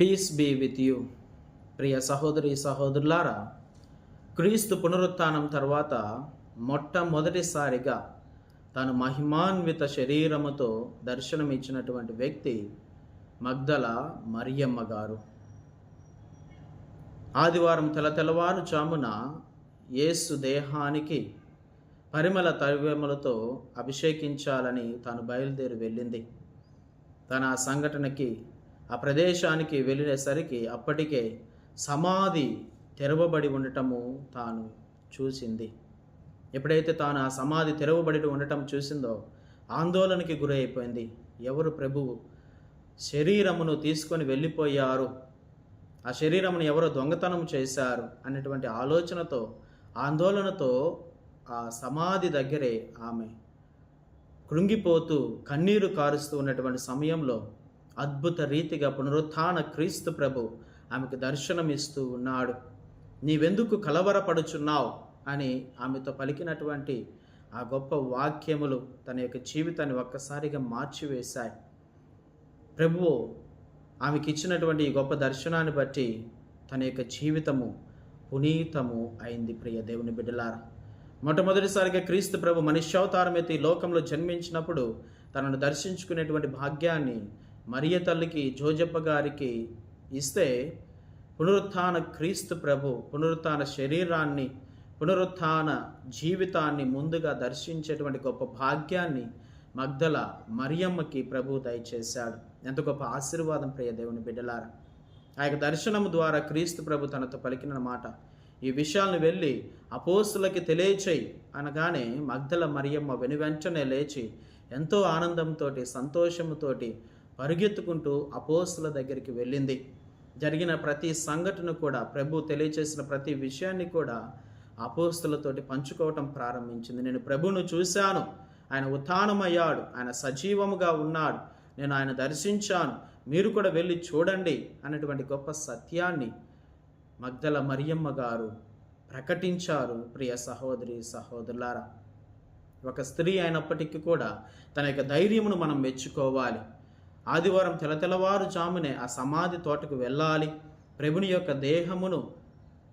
Piece be with you ప్రియ సహోదరి సహోదరులారా. క్రీస్తు పునరుత్థానం తర్వాత మొట్టమొదటిసారిగా తాను మహిమాన్విత శరీరముతో దర్శనమిచ్చినటువంటి వ్యక్తి మగ్దల మరియమ్మ గారు. ఆదివారం తెల తెల్లవారుజామున యేసు దేహానికి పరిమళ తైవములతో అభిషేకించాలని తాను బయలుదేరి వెళ్ళింది. తన ఆ సంఘటనకి ఆ ప్రదేశానికి వెళ్ళేసరికి అప్పటికే సమాధి తెరవబడి ఉండటము తాను చూసింది. ఎప్పుడైతే తాను ఆ సమాధి తెరవబడి ఉండటం చూసిందో ఆందోళనకి గురైపోయింది. ఎవరు ప్రభువు శరీరమును తీసుకొని వెళ్ళిపోయారు? ఆ శరీరమును ఎవరో దొంగతనం చేశారు? అనేటువంటి ఆలోచనతో ఆందోళనతో ఆ సమాధి దగ్గరే ఆమె కృంగిపోతూ కన్నీరు కారుస్తూ ఉన్నటువంటి సమయంలో అద్భుత రీతిగా పునరుత్థాన క్రీస్తు ప్రభు ఆమెకు దర్శనమిస్తూ ఉన్నాడు. నీవెందుకు కలవరపడుచున్నావు? అని ఆమెతో పలికినటువంటి ఆ గొప్ప వాక్యములు తన యొక్క జీవితాన్ని ఒక్కసారిగా మార్చివేశాయి. ప్రభువు ఆమెకి ఇచ్చినటువంటి ఈ గొప్ప దర్శనాన్ని బట్టి తన యొక్క జీవితము పునీతము అయింది ప్రియ దేవుని బిడ్డలారా. మొట్టమొదటిసారిగా క్రీస్తు ప్రభు మనుష్యావతారమైతే ఈ లోకంలో జన్మించినప్పుడు తనను దర్శించుకునేటువంటి భాగ్యాన్ని మరియ తల్లికి జోజప్ప గారికి ఇస్తే పునరుత్థాన క్రీస్తు ప్రభు పునరుత్థాన శరీరాన్ని పునరుత్థాన జీవితాన్ని ముందుగా దర్శించేటువంటి గొప్ప భాగ్యాన్ని మగ్దల మరియమ్మకి ప్రభు దయచేశాడు. ఎంత గొప్ప ఆశీర్వాదం ప్రియ దేవుని బిడ్డలారా. ఆ యొక్క దర్శనం ద్వారా క్రీస్తు ప్రభు తనతో పలికిన మాట ఈ విషయాలను వెళ్ళి అపోస్తులకి తెలియచేయి అనగానే మగ్దల మరియమ్మ వెను వెంటనే లేచి ఎంతో ఆనందంతో సంతోషంతోటి పరుగెత్తుకుంటూ అపోస్తుల దగ్గరికి వెళ్ళింది. జరిగిన ప్రతి సంఘటన కూడా ప్రభు తెలియచేసిన ప్రతి విషయాన్ని కూడా అపోస్తులతోటి పంచుకోవటం ప్రారంభించింది. నేను ప్రభును చూశాను. ఆయన ఉత్థానమయ్యాడు. ఆయన సజీవముగా ఉన్నాడు. నేను ఆయన దర్శించాను. మీరు కూడా వెళ్ళి చూడండి అనేటువంటి గొప్ప సత్యాన్ని మగ్దల మరియమ్మ గారు ప్రకటించారు. ప్రియ సహోదరి సహోదరులారా ఒక స్త్రీ అయినప్పటికీ కూడా తన యొక్క ధైర్యమును మనం మెచ్చుకోవాలి. ఆదివారం తెల ఆ సమాధి తోటకు వెళ్ళాలి. ప్రభుని యొక్క దేహమును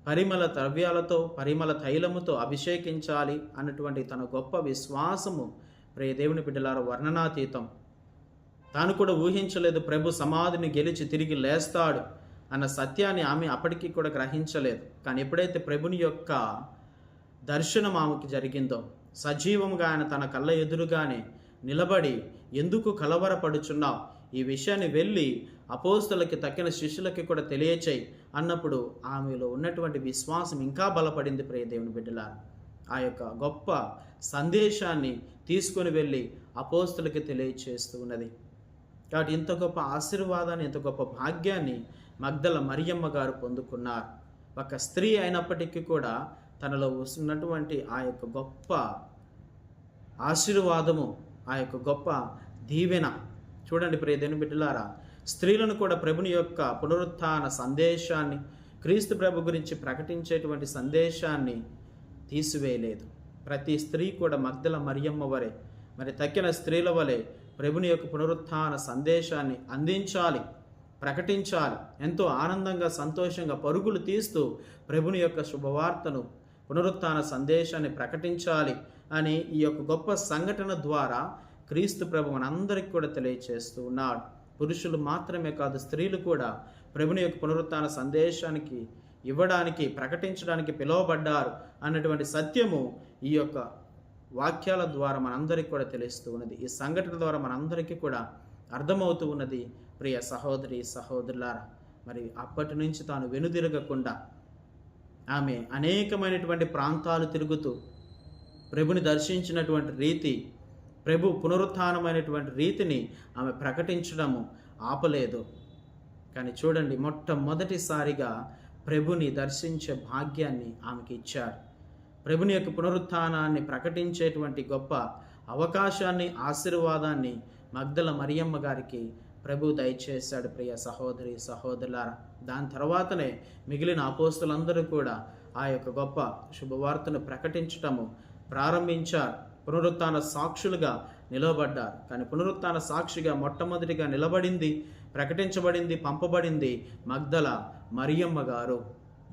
పరిమళ ద్రవ్యాలతో పరిమళ తైలముతో అభిషేకించాలి అన్నటువంటి తన గొప్ప విశ్వాసము ప్రియ దేవుని బిడ్డలార వర్ణనాతీతం. తాను కూడా ఊహించలేదు ప్రభు సమాధిని గెలిచి తిరిగి లేస్తాడు అన్న సత్యాన్ని ఆమె అప్పటికీ కూడా గ్రహించలేదు. కానీ ఎప్పుడైతే ప్రభుని యొక్క దర్శనం ఆమెకి జరిగిందో సజీవంగా ఆయన తన కళ్ళ ఎదురుగానే నిలబడి ఎందుకు కలవరపడుచున్నావు? ఈ విషయాన్ని వెళ్ళి అపోస్తులకి తక్కిన శిష్యులకి కూడా తెలియచేయి. అన్నప్పుడు ఆమెలో ఉన్నటువంటి విశ్వాసం ఇంకా బలపడింది ప్రియ దేవుని బిడ్డల ఆ యొక్క గొప్ప సందేశాన్ని తీసుకొని వెళ్ళి అపోస్తులకి తెలియచేస్తూ ఉన్నది. కాబట్టి ఇంత గొప్ప ఆశీర్వాదాన్ని ఇంత గొప్ప భాగ్యాన్ని మగ్దల మరియమ్మ గారు పొందుకున్నారు. ఒక స్త్రీ అయినప్పటికీ కూడా తనలో వస్తున్నటువంటి ఆ యొక్క గొప్ప ఆశీర్వాదము ఆ యొక్క గొప్ప దీవెన చూడండి ప్రియదేని బిడ్డలారా స్త్రీలను కూడా ప్రభుని యొక్క పునరుత్థాన సందేశాన్ని క్రీస్తు ప్రభు గురించి ప్రకటించేటువంటి సందేశాన్ని తీసివేయలేదు. ప్రతి స్త్రీ కూడా మగ్ధల మరియమ్మ వలె మరి తక్కిన స్త్రీల వలె ప్రభుని యొక్క పునరుత్థాన సందేశాన్ని అందించాలి ప్రకటించాలి. ఎంతో ఆనందంగా సంతోషంగా పరుగులు తీస్తూ ప్రభుని యొక్క శుభవార్తను పునరుత్థాన సందేశాన్ని ప్రకటించాలి అని ఈ యొక్క గొప్ప సంఘటన ద్వారా క్రీస్తు ప్రభు మనందరికీ కూడా తెలియచేస్తూ ఉన్నాడు. పురుషులు మాత్రమే కాదు స్త్రీలు కూడా ప్రభుని యొక్క పునరుత్న సందేశానికి ఇవ్వడానికి ప్రకటించడానికి పిలువబడ్డారు అన్నటువంటి సత్యము ఈ యొక్క వాక్యాల ద్వారా మనందరికీ కూడా తెలుస్తూ ఉన్నది. ఈ సంఘటన ద్వారా మనందరికీ కూడా అర్థమవుతూ ఉన్నది. ప్రియ సహోదరి సహోదరులారా మరి అప్పటి నుంచి తాను వెనుదిరగకుండా ఆమె అనేకమైనటువంటి ప్రాంతాలు తిరుగుతూ ప్రభుని దర్శించినటువంటి రీతి ప్రభు పునరుత్నమైనటువంటి రీతిని ఆమె ప్రకటించడము ఆపలేదు. కానీ చూడండి మొట్టమొదటిసారిగా ప్రభుని దర్శించే భాగ్యాన్ని ఆమెకి ఇచ్చారు. ప్రభుని యొక్క పునరుత్నాన్ని ప్రకటించేటువంటి గొప్ప అవకాశాన్ని ఆశీర్వాదాన్ని మగ్దల మరియమ్మ గారికి ప్రభు దయచేశాడు. ప్రియ సహోదరి సహోదరులారా దాని తర్వాతనే మిగిలిన అపోస్తులందరూ కూడా ఆ యొక్క గొప్ప శుభవార్తను ప్రకటించటము ప్రారంభించారు. పునరుత్న సాక్షులుగా నిలవబడ్డారు. కానీ పునరుత్న సాక్షిగా మొట్టమొదటిగా నిలబడింది ప్రకటించబడింది పంపబడింది మగ్దల మరియమ్మ గారు.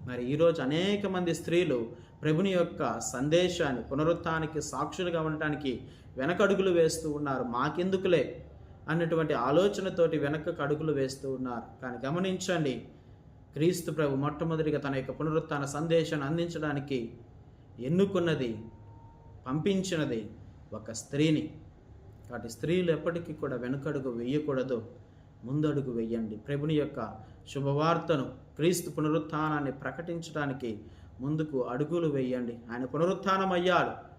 మరి ఈరోజు అనేక మంది స్త్రీలు ప్రభుని యొక్క సందేశాన్ని పునరుత్నానికి సాక్షులుగా ఉండటానికి వెనకడుగులు వేస్తూ ఉన్నారు. మాకెందుకులే అన్నటువంటి ఆలోచనతోటి వెనక అడుగులు వేస్తూ ఉన్నారు. కానీ గమనించండి క్రీస్తు ప్రభు మొట్టమొదటిగా తన యొక్క పునరుత్న సందేశాన్ని అందించడానికి ఎన్నుకున్నది పంపించినది ఒక స్త్రీని. కాబట్టి స్త్రీలు ఎప్పటికీ కూడా వెనుకడుగు వేయకూడదు. ముందడుగు వేయండి. ప్రభుని యొక్క శుభవార్తను క్రీస్తు పునరుత్థానాన్ని ప్రకటించడానికి ముందుకు అడుగులు వేయండి. ఆయన పునరుత్థానం అయ్యాడు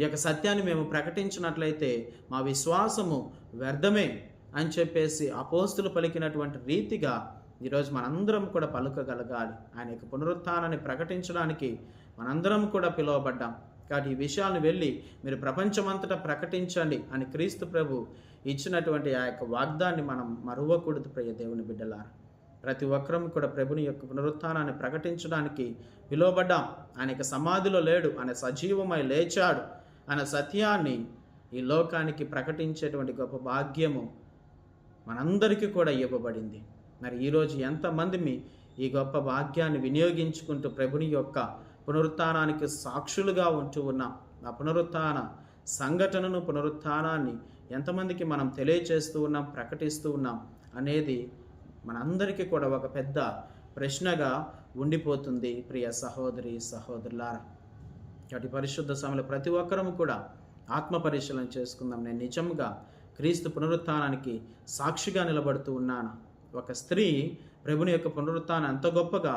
ఈ యొక్క సత్యాన్ని మేము ప్రకటించినట్లయితే మా విశ్వాసము వ్యర్థమే అని చెప్పేసి అపోస్తులు పలికినటువంటి రీతిగా ఈరోజు మనందరం కూడా పలుకగలగాలి. ఆయన యొక్క పునరుత్థానాన్ని ప్రకటించడానికి మనందరం కూడా పిలువబడ్డాం. కాబట్టి ఈ విషయాలను వెళ్ళి మీరు ప్రపంచమంతటా ప్రకటించండి అని క్రీస్తు ప్రభు ఇచ్చినటువంటి ఆ యొక్క వాగ్దాన్ని మనం మరువకూడదు ప్రియ దేవుని బిడ్డలారా. ప్రతి ఒక్కరం కూడా ప్రభుని యొక్క పునరుత్థానాన్ని ప్రకటించడానికి పిలువబడ్డాం ఆయన సమాధిలో లేడు ఆయన సజీవమై లేచాడు ఆయన సత్యాన్ని ఈ లోకానికి ప్రకటించేటువంటి గొప్ప భాగ్యము మనందరికీ కూడా ఇవ్వబడింది. మరి ఈరోజు ఎంతమంది మీ ఈ గొప్ప భాగ్యాన్ని వినియోగించుకుంటూ ప్రభుని యొక్క పునరుత్నానికి సాక్షులుగా ఉంటూ ఉన్నాం. ఆ పునరుత్న సంఘటనను పునరుత్నాన్ని ఎంతమందికి మనం తెలియచేస్తూ ఉన్నాం ప్రకటిస్తూ ఉన్నాం అనేది మనందరికీ కూడా ఒక పెద్ద ప్రశ్నగా ఉండిపోతుంది. ప్రియ సహోదరి సహోదరులారా కాబట్టి పరిశుద్ధ సమయంలో ప్రతి ఒక్కరము కూడా ఆత్మ పరిశీలన చేసుకుందాం. నేను నిజంగా క్రీస్తు పునరుత్నానికి సాక్షిగా నిలబడుతూ ఉన్నాను. ఒక స్త్రీ ప్రభుని యొక్క పునరుత్నం ఎంత గొప్పగా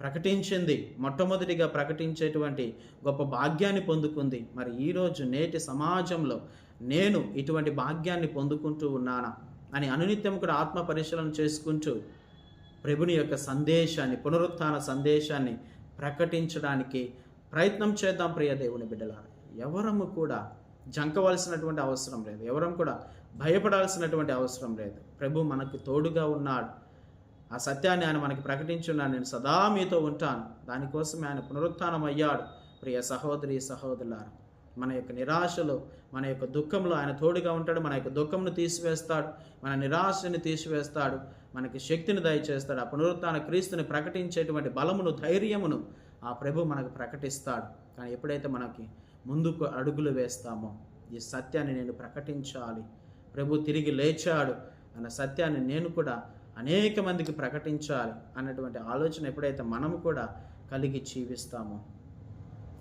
ప్రకటించింది మొట్టమొదటిగా ప్రకటించేటువంటి గొప్ప భాగ్యాన్ని పొందుకుంది. మరి ఈరోజు నేటి సమాజంలో నేను ఇటువంటి భాగ్యాన్ని పొందుకుంటూ ఉన్నానా అని అనునిత్యం కూడా ఆత్మ పరిశీలన చేసుకుంటూ ప్రభుని యొక్క సందేశాన్ని పునరుత్థాన సందేశాన్ని ప్రకటించడానికి ప్రయత్నం చేద్దాం ప్రియ దేవుని బిడ్డలారా. ఎవరము కూడా జంకవలసినటువంటి అవసరం లేదు. ఎవరం కూడా భయపడాల్సినటువంటి అవసరం లేదు. ప్రభు మనకు తోడుగా ఉన్నాడు. ఆ సత్యాన్ని ఆయన మనకి ప్రకటించున్నాను నేను సదా మీతో ఉంటాను. దానికోసం ఆయన పునరుత్నం అయ్యాడు. ప్రియ సహోదరి సహోదరులారా మన యొక్క నిరాశలో మన యొక్క దుఃఖంలో ఆయన తోడుగా ఉంటాడు. మన యొక్క దుఃఖంను తీసివేస్తాడు. మన నిరాశని తీసివేస్తాడు. మనకి శక్తిని దయచేస్తాడు. ఆ పునరుత్న క్రీస్తుని ప్రకటించేటువంటి బలమును ధైర్యమును ఆ ప్రభు మనకు ప్రకటిస్తాడు. కానీ ఎప్పుడైతే మనకి ముందుకు అడుగులు వేస్తామో ఈ సత్యాన్ని నేను ప్రకటించాలి. ప్రభు తిరిగి లేచాడు అన్న సత్యాన్ని నేను కూడా అనేక మందికి ప్రకటించాలి అన్నటువంటి ఆలోచన ఎప్పుడైతే మనము కూడా కలిగి జీవిస్తామో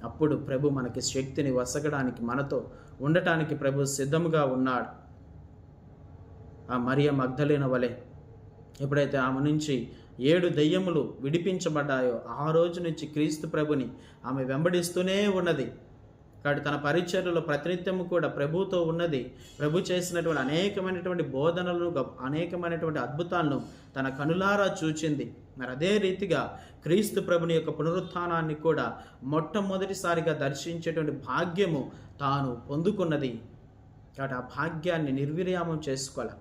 అప్పుడు ప్రభు మనకి శక్తిని వసగడానికి మనతో ఉండటానికి ప్రభు సిద్ధముగా ఉన్నాడు. ఆ మరియ మగ్ధలేన వలె ఎప్పుడైతే ఆమె నుంచి ఏడు దెయ్యములు విడిపించబడ్డాయో ఆ రోజు నుంచి క్రీస్తు ప్రభుని ఆమె వెంబడిస్తూనే ఉన్నది. కాబట్టి తన పరిచర్యలో ప్రతినిత్యము కూడా ప్రభుతో ఉన్నది. ప్రభు చేసినటువంటి అనేకమైనటువంటి బోధనలు అనేకమైనటువంటి అద్భుతాలను తన కనులారా చూచింది. మరి అదే రీతిగా క్రీస్తు ప్రభుని యొక్క పునరుత్థానాన్ని కూడా మొట్టమొదటిసారిగా దర్శించేటువంటి భాగ్యము తాను పొందుకున్నది. కాబట్టి ఆ భాగ్యాన్ని నిర్విరామం చేసుకోవాల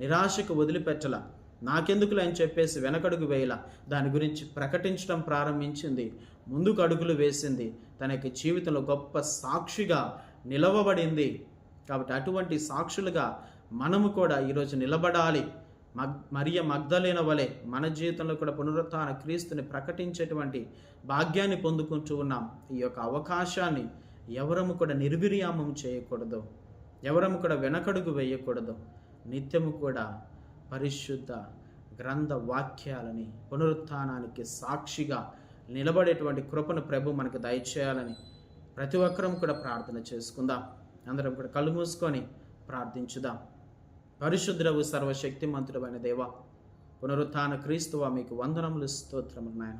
నిరాశకు వదిలిపెట్టల. నాకెందుకులే అని చెప్పేసి వెనకడుగు వేయల. దాని గురించి ప్రకటించడం ప్రారంభించింది. ముందుకు అడుగులు వేసింది. తన యొక్క జీవితంలో గొప్ప సాక్షిగా నిలవబడింది. కాబట్టి అటువంటి సాక్షులుగా మనము కూడా ఈరోజు నిలబడాలి. మగ్ మరియ మగ్ధలేన వలె మన జీవితంలో కూడా పునరుత్న క్రీస్తుని ప్రకటించేటువంటి భాగ్యాన్ని పొందుకుంటూ ఉన్నాం. ఈ యొక్క అవకాశాన్ని ఎవరము కూడా నిర్విర్యామం చేయకూడదు. ఎవరము కూడా వెనకడుగు వేయకూడదు. నిత్యము కూడా పరిశుద్ధ గ్రంథ వాక్యాలని పునరుత్నానికి సాక్షిగా నిలబడేటువంటి కృపను ప్రభు మనకు దయచేయాలని ప్రతి ఒక్కరం కూడా ప్రార్థన చేసుకుందాం. అందరం కూడా కళ్ళు మూసుకొని ప్రార్థించుదాం. సర్వశక్తి మంత్రుడైన దేవ పునరుత్థాన క్రీస్తువ మీకు వందనములు స్తోత్రములు నాయన.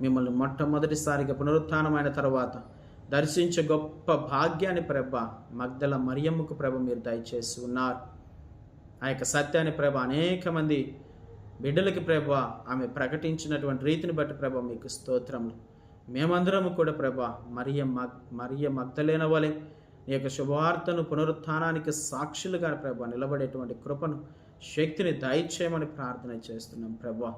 మిమ్మల్ని మొట్టమొదటిసారిగా పునరుత్థానమైన తర్వాత దర్శించే గొప్ప భాగ్యాన్ని ప్రభ మగ్దల మరియమ్మకు ప్రభ మీరు దయచేసి ఉన్నారు. ఆ యొక్క సత్యాన్ని ప్రభ అనేక మంది బిడ్డలకి ప్రభ ఆమె ప్రకటించినటువంటి రీతిని బట్టి ప్రభ మీకు స్తోత్రములు. మేమందరము కూడా ప్రభ మరియ మగ్ మరియ మగ్ధలేన వలె నీ యొక్క శుభవార్తను పునరుత్థానానికి సాక్షులుగా ప్రభ నిలబడేటువంటి కృపను శక్తిని దయచేయమని ప్రార్థన చేస్తున్నాం ప్రభా.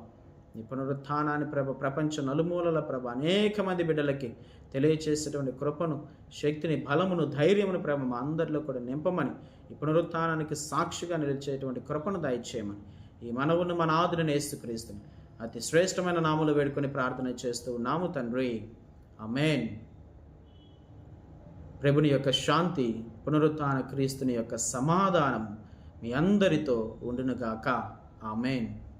నీ పునరుత్థానాన్ని ప్రభ ప్రపంచ నలుమూలల ప్రభ అనేక మంది బిడ్డలకి తెలియచేసేటువంటి కృపను శక్తిని బలమును ధైర్యమును ప్రభ మా అందరిలో కూడా నింపమని ఈ పునరుత్థానానికి సాక్షిగా నిలిచేటువంటి కృపను దయచేయమని ఈ మనవుని మన ఆదుని యేసుక్రీస్తుని అతి శ్రేష్టమైన నాములు వేడుకొని ప్రార్థన చేస్తూ ఉన్నాము తండ్రి. అమేన్ ప్రభుని యొక్క శాంతి పునరుత్న క్రీస్తుని యొక్క సమాధానం మీ అందరితో ఉండునుగాక. ఆమెన్.